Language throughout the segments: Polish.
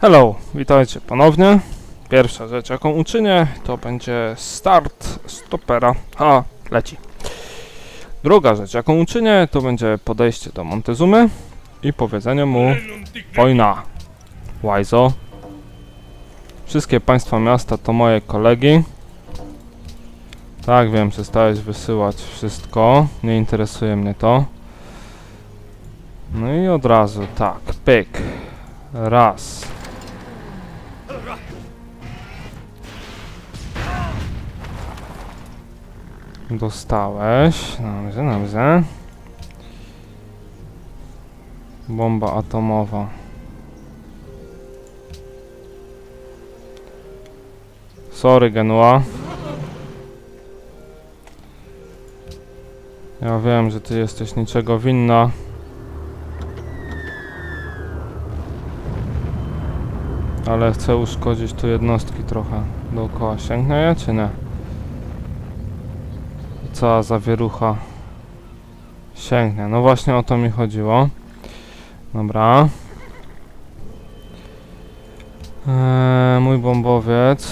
Hello, witajcie ponownie. Pierwsza rzecz, jaką uczynię, to będzie start stopera. Ha, leci. Druga rzecz, jaką uczynię, to będzie podejście do Montezumy i powiedzenie mu wojna. Łajzo. Wszystkie państwa miasta to moje kolegi. Tak, wiem, przestałeś wysyłać wszystko. Nie interesuje mnie to. No i od razu, tak, pyk. Raz. Dostałeś. Dobrze, dobrze. Bomba atomowa. Sorry, Genua. Ja wiem, że ty jesteś niczego winna. Ale chcę uszkodzić tu jednostki trochę dookoła. Sięgnę je, czy nie? Cała zawierucha sięgnie. No właśnie o to mi chodziło. Dobra. Eee, mój bombowiec.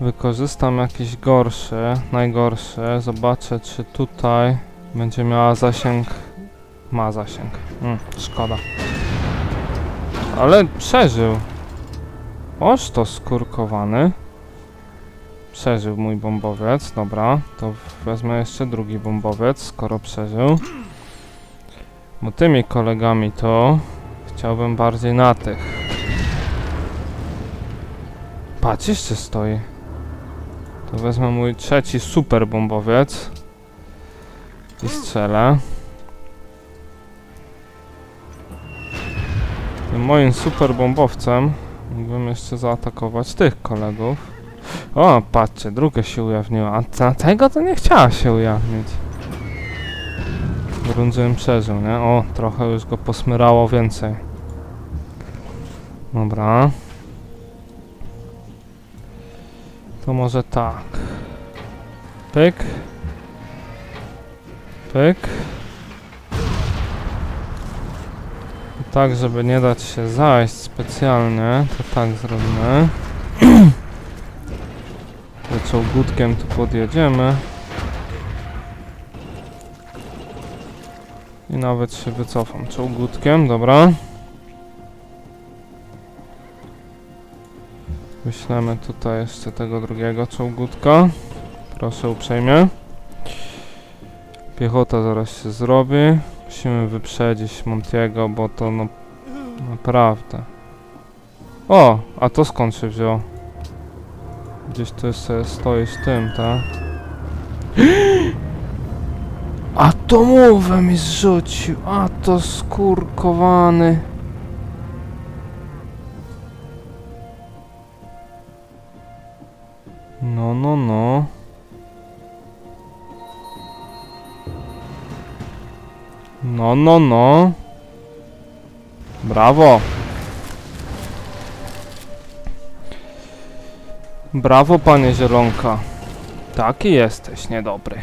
Wykorzystam jakiś gorszy, najgorszy. Zobaczę, czy tutaj będzie miała zasięg. Ma zasięg. Mm, szkoda. Ale przeżył. Oż to skurkowany. Przeżył mój bombowiec, dobra. To wezmę jeszcze drugi bombowiec, skoro przeżył. Bo tymi kolegami to chciałbym bardziej na tych. Patrz, jeszcze stoi. To wezmę mój trzeci super bombowiec. I strzelę. Tym moim super bombowcem mógłbym jeszcze zaatakować tych kolegów. O, patrzcie, druga się ujawniła. A ta, tego to nie chciała się ujawnić. Brundzym przeżył, nie? O, trochę już go posmyrało więcej. Dobra. To może tak. Pyk. Pyk. I tak, żeby nie dać się zajść specjalnie, to tak zrobimy. Że czołgutkiem tu podjedziemy. I nawet się wycofam czołgutkiem, dobra. Wyślemy tutaj jeszcze tego drugiego czołgutka. Proszę uprzejmie. Piechota zaraz się zrobi. Musimy wyprzedzić Montiego, bo to no naprawdę. O, a to skąd się wziął? Gdzieś tu jeszcze stoi z tym, tak? Atomówę mi zrzucił, a to skurkowany. No, no, no. No, no, no. Brawo. Brawo, panie Zielonka. Taki jesteś niedobry.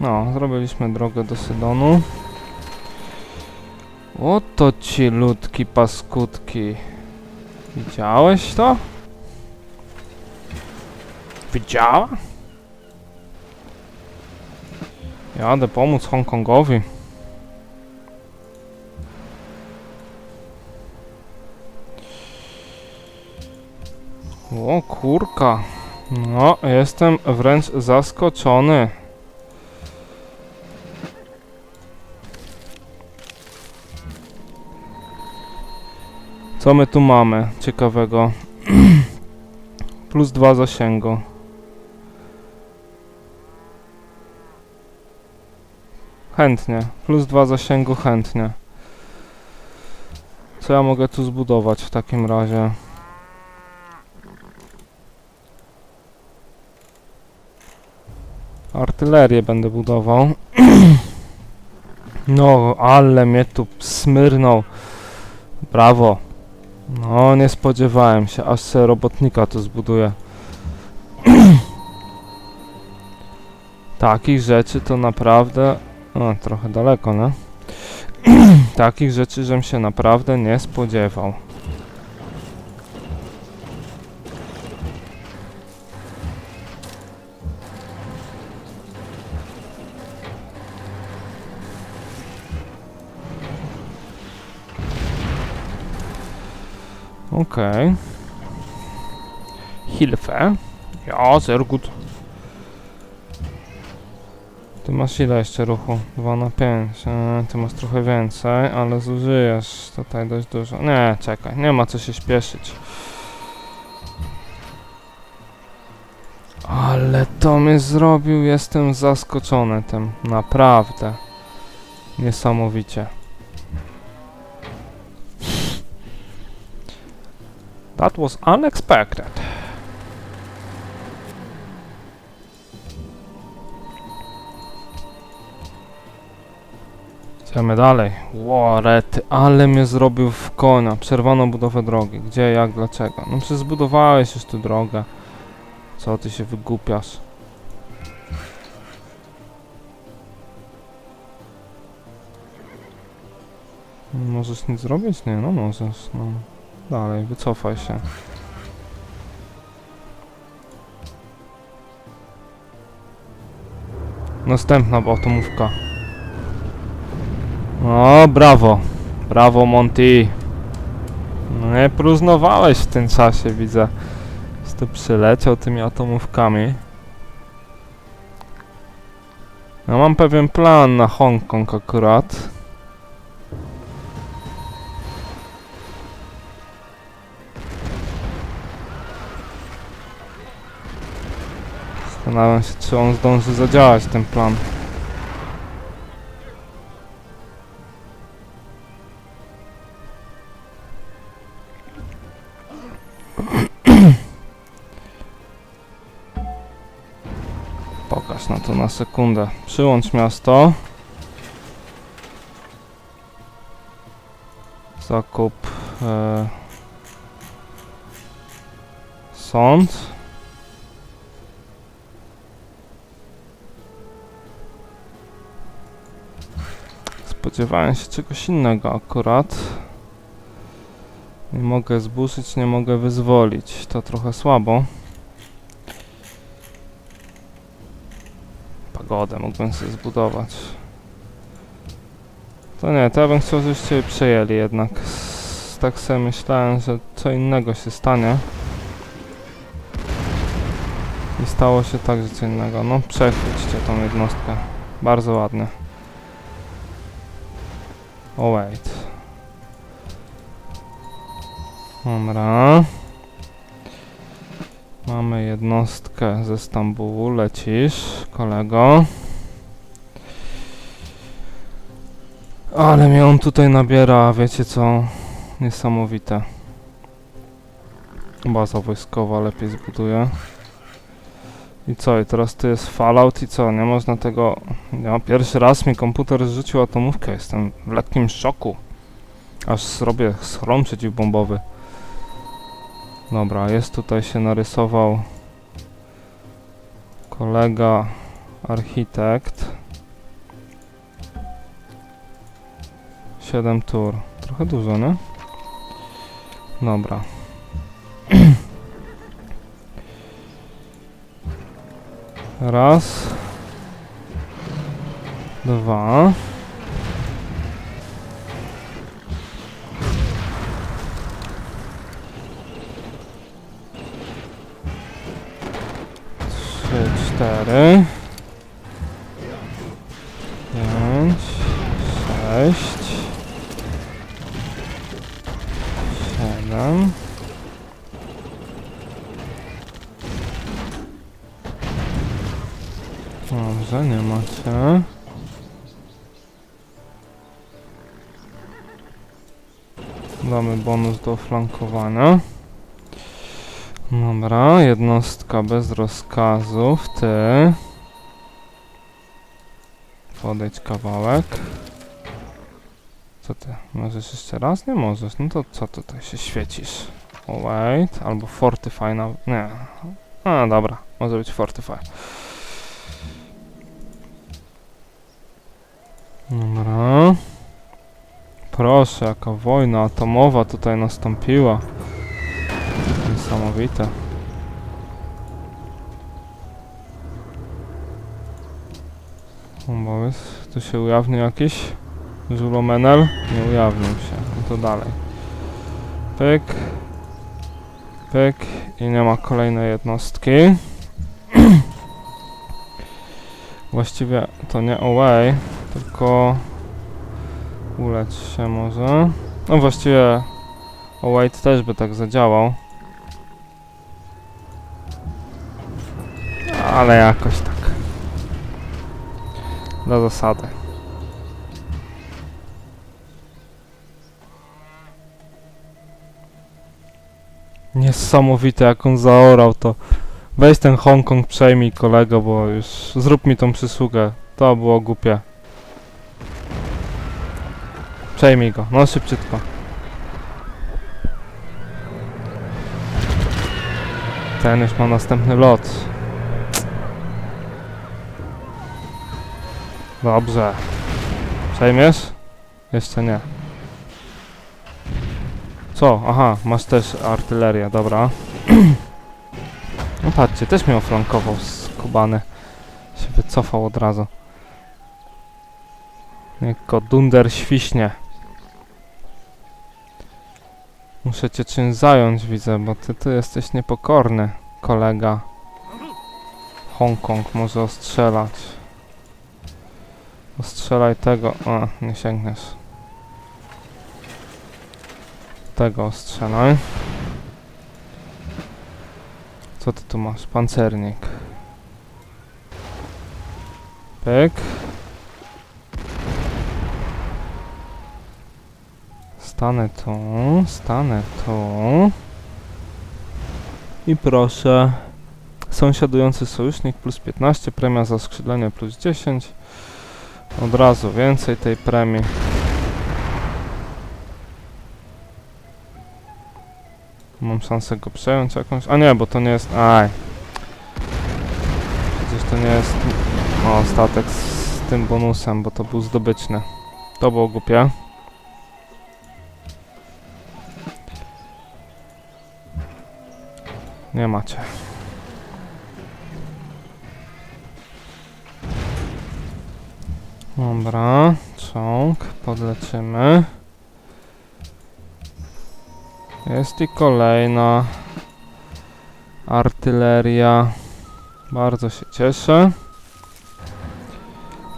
No, zrobiliśmy drogę do Sydonu. Oto ci ludki paskudki. Widziałeś to? Widziała? Jadę pomóc Hongkongowi. O kurka. No, jestem wręcz zaskoczony. Co my tu mamy ciekawego? Plus dwa zasięgu. Chętnie. Plus dwa zasięgu chętnie. Co ja mogę tu zbudować w takim razie? Artylerię będę budował. No, ale mnie tu smyrnął. Brawo. No, nie spodziewałem się, aż se robotnika tu zbuduję. Takich rzeczy to naprawdę... O, trochę daleko, no. Takich rzeczy, żem się naprawdę nie spodziewał. Okej. Hilfe. Ja, sehr gut. Ty masz ile jeszcze ruchu? 2 na 5. E, ty masz trochę więcej, ale zużyjesz tutaj dość dużo. Nie, czekaj, nie ma co się śpieszyć. Ale to mnie zrobił, jestem zaskoczony tym. Naprawdę. Niesamowicie. That was unexpected. Idziemy dalej. Łorety, ale mnie zrobił w konia. Przerwano budowę drogi. Gdzie, jak, dlaczego? No przecież zbudowałeś już tu drogę. Co ty się wygłupiasz? Możesz nic zrobić? Nie, no możesz. No. Dalej, wycofaj się. Następna atomówka. O, brawo. Brawo, Monty. No nie próżnowałeś w tym czasie, widzę. Tu przyleciał tymi atomówkami. Ja mam pewien plan na Hongkong akurat. Zastanawiam się, czy on zdąży zadziałać ten plan. Pokaż na to na sekundę. Przyłącz miasto. Zakup e, sąd. Spodziewałem się czegoś innego akurat. Nie mogę zburzyć, nie mogę wyzwolić. To trochę słabo. Pagodę mógłbym sobie zbudować. To nie, to ja bym chciał, żebyście je przejęli jednak. Tak sobie myślałem, że co innego się stanie. I stało się tak, że co innego. No, przechwyćcie tą jednostkę. Bardzo ładnie. Wait. Dobra. Mamy jednostkę ze Stambułu. Lecisz, kolego. Ale mnie on tutaj nabiera, wiecie co? Niesamowite. Baza wojskowa lepiej zbuduje. I co, i teraz tu jest Fallout i co, nie można tego... Ja pierwszy raz mi komputer zrzucił atomówkę, jestem w lekkim szoku. Aż zrobię schron przeciwbombowy. Dobra, jest tutaj się narysował kolega architekt. 7 tur. Trochę dużo, nie? Dobra. Raz. Dwa. Trzy, cztery. Damy bonus do flankowania. Dobra, jednostka bez rozkazów, ty. Podejdź kawałek. Co ty? Możesz jeszcze raz? Nie możesz. No to co tutaj się świecisz? Wait. Albo fortify na... Nie. A, dobra. Może być fortify. Dobra. Proszę, jaka wojna atomowa tutaj nastąpiła. Niesamowite. Pomysł. Tu się ujawni jakiś żulomenel? Nie ujawnił się. No to dalej. Pyk. Pyk. I nie ma kolejnej jednostki. Właściwie to nie away, tylko ulecz się może. No właściwie await też by tak zadziałał. Ale jakoś tak. Dla zasady. Niesamowite jak on zaorał to. Weź ten Hongkong przejmij kolego, bo już zrób mi tą przysługę. To było głupie. Przejmij go, no szybciutko. Ten już ma następny lot. Dobrze. Przejmiesz? Jeszcze nie. Co? Aha, masz też artylerię, dobra. No patrzcie, też mnie oflankował skubany. Się wycofał od razu. Go dunder świśnie. Muszę cię czymś zająć, widzę, bo ty tu jesteś niepokorny, kolega. Hongkong może ostrzelać. Ostrzelaj tego. A, nie sięgniesz. Tego ostrzelaj. Co ty tu masz? Pancernik. Pyk. Stanę tu, stanę tu. I proszę. Sąsiadujący sojusznik plus 15, premia za skrzydlenie plus 10. Od razu więcej tej premii. Mam szansę go przejąć jakąś? A nie, bo to nie jest... Aj. Przecież to nie jest... O, statek z tym bonusem, bo to był zdobyczny. To było głupie. Nie macie. Dobra, czołg, podleczymy. Jest i kolejna artyleria. Bardzo się cieszę.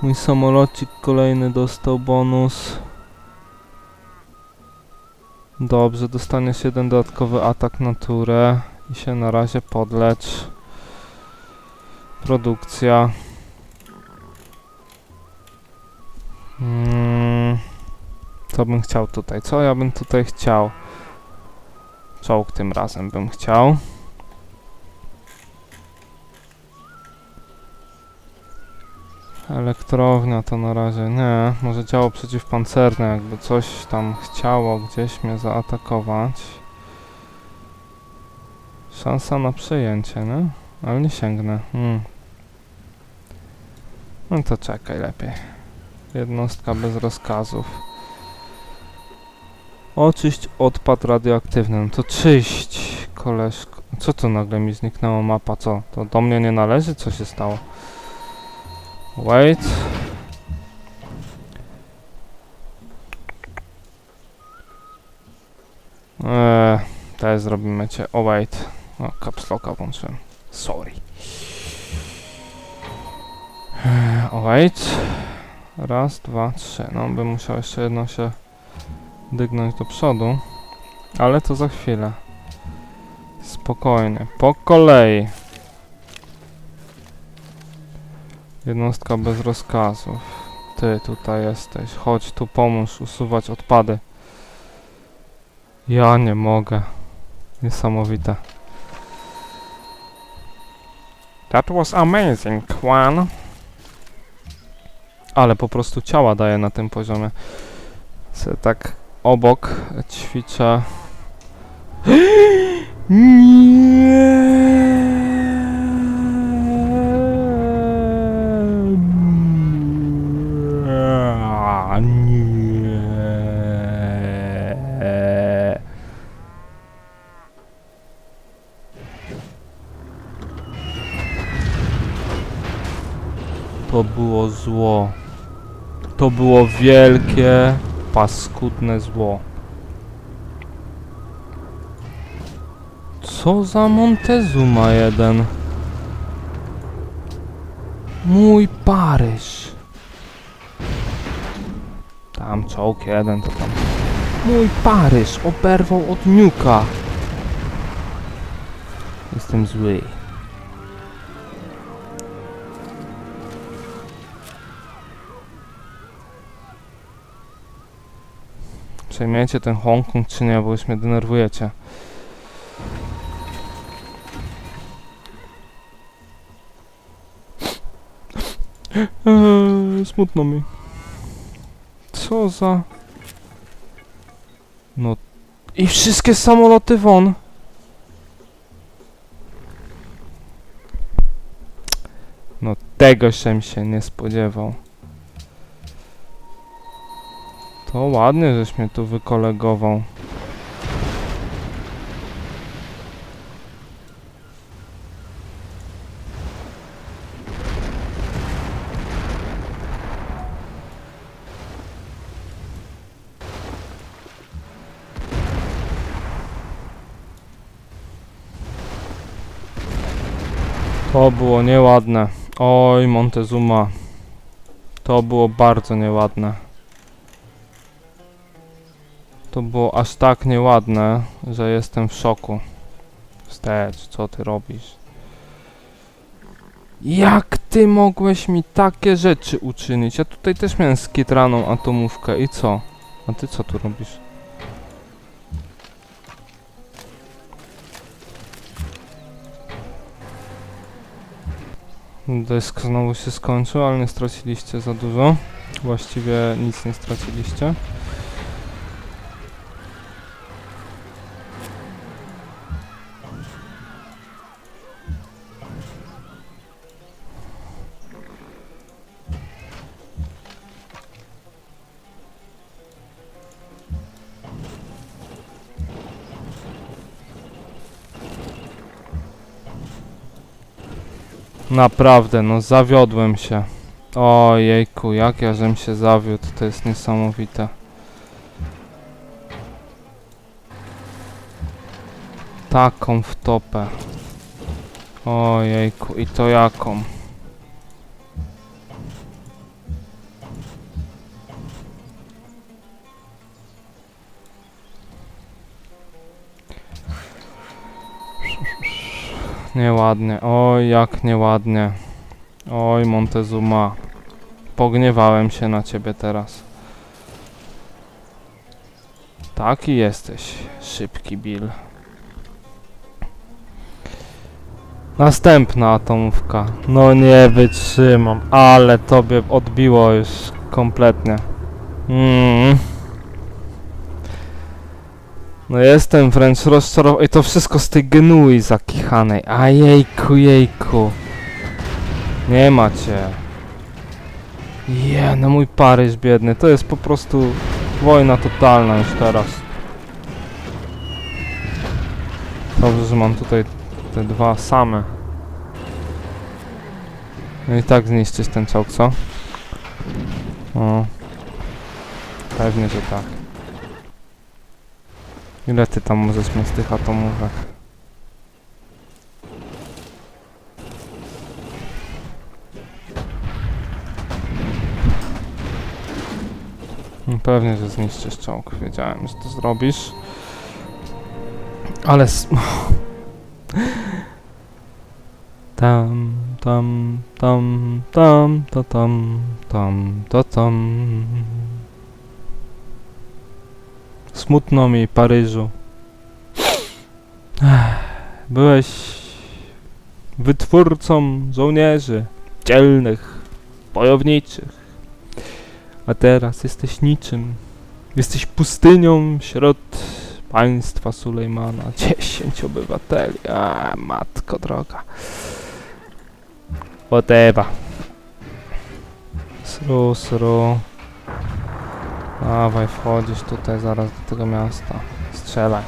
Mój samolocik kolejny dostał bonus. Dobrze, dostaniesz jeden dodatkowy atak na turę i się na razie podlecz. Produkcja. Mm, co bym chciał tutaj? Co ja bym tutaj chciał? Czołg tym razem bym chciał. Elektrownia to na razie nie. Może działo przeciwpancerne, jakby coś tam chciało gdzieś mnie zaatakować. Szansa na przejęcie, nie? Ale nie sięgnę. Hmm. No to czekaj lepiej. Jednostka bez rozkazów. Oczyść odpad radioaktywny. No to czyść, koleżko. Co to nagle mi zniknęła mapa? Co? To do mnie nie należy? Co się stało? Wait. Eee, teraz zrobimy cię. O, wait. O, caps locka włączyłem. Sorry. Eee, wait. Raz, dwa, trzy. No, bym musiał jeszcze jedno się dygnąć do przodu. Ale to za chwilę. Spokojnie. Po kolei. Jednostka bez rozkazów. Ty tutaj jesteś. Chodź tu pomóż usuwać odpady. Ja nie mogę. Niesamowite. That was amazing, Kwan. Ale po prostu ciała daje na tym poziomie. Se tak obok ćwiczę. Nie. Zło. To było wielkie, paskudne zło. Co za Montezuma jeden? Mój Paryż. Tam czołg jeden to tam. Mój Paryż oberwał od Niuka. Jestem zły. Przejmiecie ten Hongkong czy nie, bo już mnie denerwujecie. Eee, smutno mi. Co za... No... I wszystkie samoloty won! No tego się się nie spodziewał. To ładnie, żeś mnie tu wykolegował. To było nieładne. Oj, Montezuma. To było bardzo nieładne. To było aż tak nieładne, że jestem w szoku. Wstecz, co ty robisz? Jak ty mogłeś mi takie rzeczy uczynić? Ja tutaj też miałem skitraną atomówkę i co? A ty co tu robisz? Dysk znowu się skończył, ale nie straciliście za dużo. Właściwie nic nie straciliście. Naprawdę, no zawiodłem się. Ojejku, jak ja żem się zawiódł, to jest niesamowite. Taką wtopę. Ojejku, i to jaką? Nieładnie, oj jak nieładnie. Oj Montezuma. Pogniewałem się na ciebie teraz. Taki jesteś, szybki Bill. Następna atomówka. No nie wytrzymam, ale tobie odbiło już kompletnie. Mm. No jestem wręcz rozczarowany. I to wszystko z tej genui zakichanej. A jejku, jejku. Nie macie. Je, no mój Paryż biedny. To jest po prostu wojna totalna już teraz. Dobrze, że mam tutaj te dwa same. No i tak zniszczyć ten czołg, co? O. Pewnie, że tak. Ile ty tam możesz mieć tych atomówek? No Pewnie, że zniszczysz czołg. Wiedziałem, że to zrobisz. Ale... Tam, tam, tam, tam, to tam, tam, to tam. Smutno mi, Paryżu. Byłeś wytwórcą żołnierzy, dzielnych, bojowniczych. A teraz jesteś niczym. Jesteś pustynią wśród państwa Sulejmana. Dziesięć obywateli. A, matko droga. Whatever. Sru, sru. Dawaj, wchodzisz tutaj zaraz do tego miasta. Strzelaj.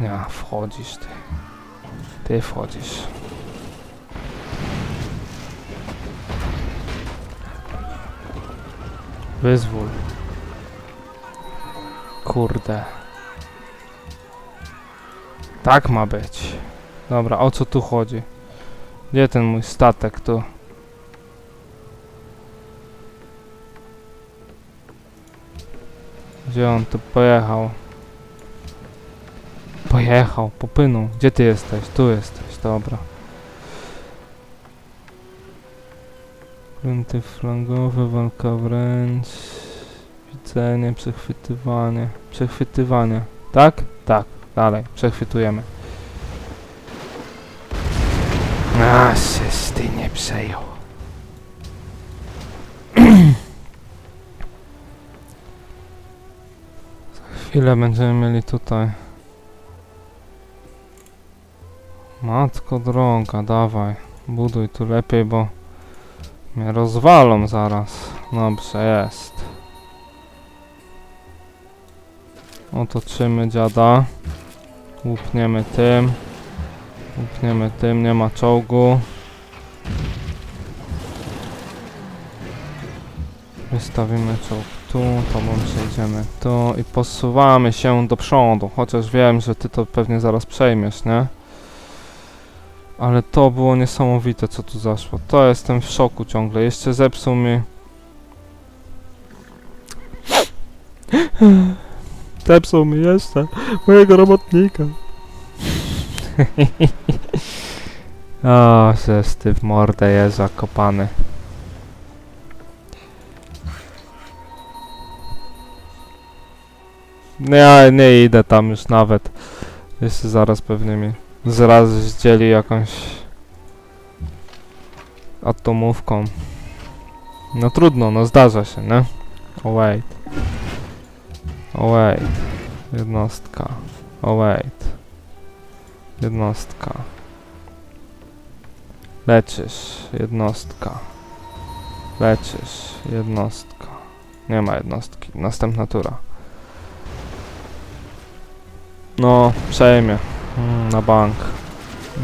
Ja, wchodzisz ty. Ty wchodzisz. Wyzwól. Kurde. Tak ma być. Dobra, o co tu chodzi? Gdzie ten mój statek tu? Gdzie on tu pojechał? Pojechał, popłynął. Gdzie ty jesteś? Tu jesteś, dobra. Kręty flangowe, walka wręcz. Widzenie, przechwytywanie. Przechwytywanie. Tak? Tak. Dalej, przechwytujemy. A, się ty nie przejął. Chwilę będziemy mieli tutaj. Matko droga, dawaj. Buduj tu lepiej, bo mnie rozwalą zaraz. Dobrze, jest. Otoczymy dziada. Łupniemy tym. Łupniemy tym, nie ma czołgu. Wystawimy czołg tu, tobą przejdziemy tu i posuwamy się do przodu. Chociaż wiem, że ty to pewnie zaraz przejmiesz, nie? Ale to było niesamowite, co tu zaszło. To jestem w szoku ciągle. Jeszcze zepsuł mi... Zepsuł mi jeszcze mojego robotnika. o, ty w mordę jest zakopany. Ja nie idę tam już nawet. Jeszcze zaraz pewnie mi zaraz zdzieli jakąś atomówką. No trudno, no zdarza się, nie? Oh wait. Oh wait. Jednostka. Oh wait. Jednostka. Leczysz. Jednostka. Leczysz. Jednostka. Nie ma jednostki. Następna tura. No, przejmie. Mm, na bank.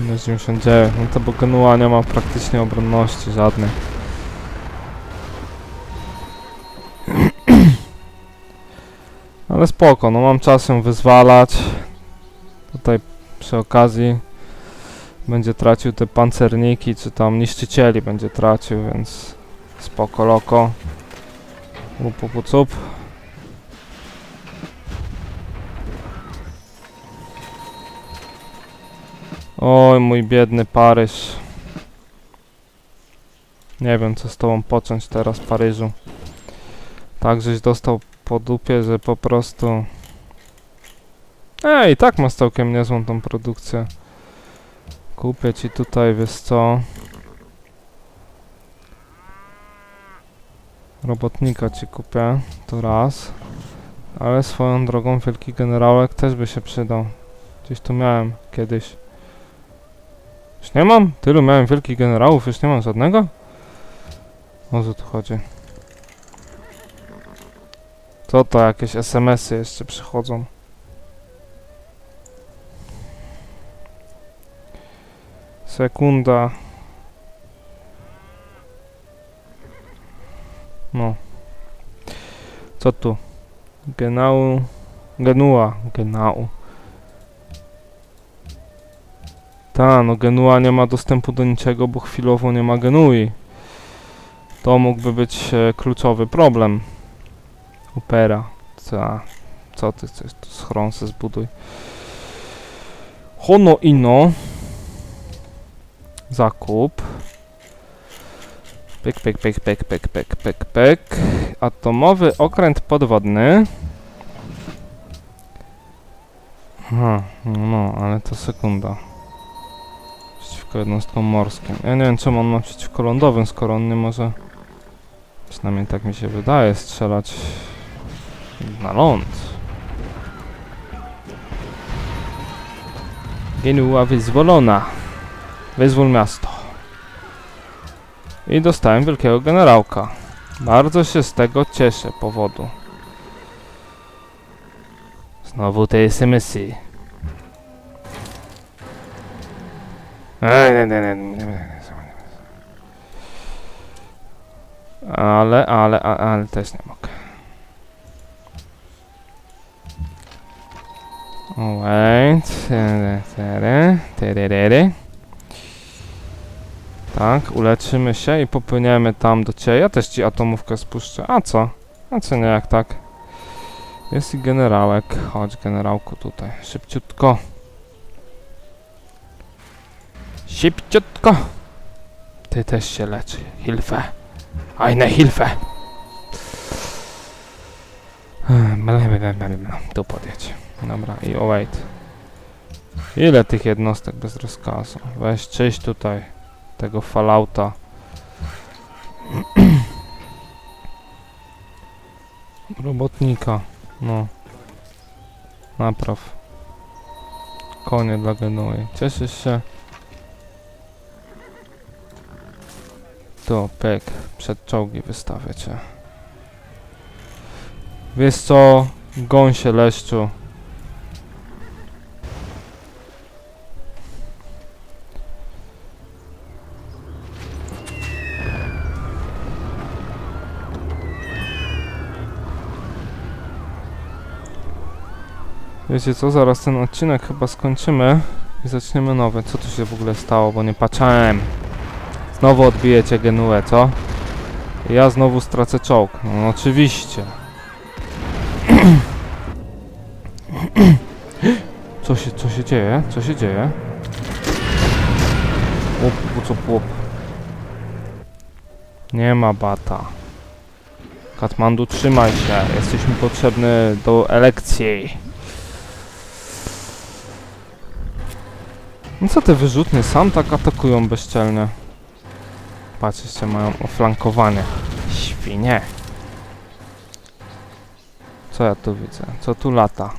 Minus 99. No to bo Genua nie ma praktycznie obronności żadnej. Ale spoko, no mam czas ją wyzwalać. Tutaj przy okazji będzie tracił te pancerniki, czy tam niszczycieli będzie tracił, więc spoko loko. Łup, Oj, mój biedny Paryż. Nie wiem, co z tobą począć teraz, Paryżu. Tak, żeś dostał po dupie, że po prostu... Ej, tak masz całkiem niezłą tą produkcję. Kupię ci tutaj, wiesz co... Robotnika ci kupię, to raz. Ale swoją drogą wielki generałek też by się przydał. Gdzieś tu miałem kiedyś. Już nie mam? Tylu miałem wielkich generałów, już nie mam żadnego? O co tu chodzi? Co to, jakieś SMS-y jeszcze przychodzą? Sekunda. No. Co tu? Genau. Genua. Genau. Ta, no Genua nie ma dostępu do niczego, bo chwilowo nie ma Genui. To mógłby być e, kluczowy problem. Opera. Co, co ty chcesz? Tu schron se zbuduj. Hono ino. Zakup. Pyk, pyk, pyk, pyk, pyk, pyk, pyk, pyk. Atomowy okręt podwodny. Aha, no, no, ale to sekunda. Przeciwko jednostkom morskim. Ja nie wiem, czemu on ma przeciwko lądowym, skoro on nie może... Przynajmniej tak mi się wydaje, strzelać na ląd. Genua wyzwolona. Wyzwól miasto. I dostałem wielkiego generałka. Bardzo się z tego cieszę powodu. Znowu te SMS-y. Ale, ale, ale, ale też nie mogę. Tererery. Tak, uleczymy się i popłyniemy tam do ciebie. Ja też ci atomówkę spuszczę. A co? A co nie jak tak? Jest i generałek. Chodź, generałku tutaj. Szybciutko. Szybciutko. Ty też się leczy. Hilfe. Eine Hilfe. Tu podjedź. Dobra, i oh wait. Ile tych jednostek bez rozkazu? Weź czyść tutaj tego fallouta. Robotnika. No. Napraw. Konie dla Genui. Cieszysz się? To pyk. Przed czołgi wystawię cię. Wiesz co? Gąsie leszczu. Wiecie co, zaraz ten odcinek chyba skończymy i zaczniemy nowy. Co tu się w ogóle stało, bo nie patrzałem. Znowu odbijecie Genuę, co? Ja znowu stracę czołg. No oczywiście. Co się, co się dzieje? Co się dzieje? Łup, łup, łup. Nie ma bata. Katmandu, trzymaj się. Jesteś mi potrzebny do elekcji. No co te wyrzutnie sam tak atakują bezczelnie? Patrz, jeszcze mają oflankowanie. Świnie. Co ja tu widzę? Co tu lata?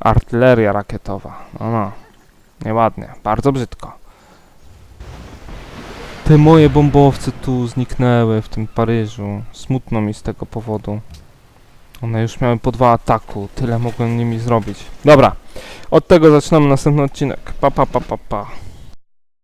Artyleria rakietowa. No no. Nieładnie. Bardzo brzydko. Te moje bombowce tu zniknęły w tym Paryżu. Smutno mi z tego powodu. One już miały po dwa ataku. Tyle mogłem nimi zrobić. Dobra. Od tego zaczynamy następny odcinek. Pa pa pa pa pa.